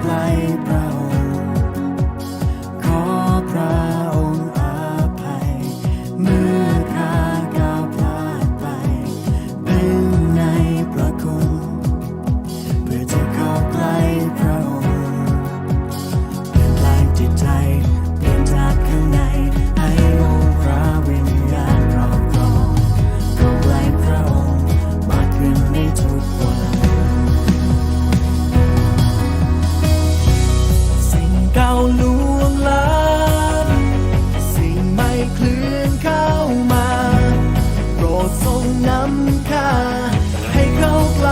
ไกลเปล่า นำค่าให้เขาไกล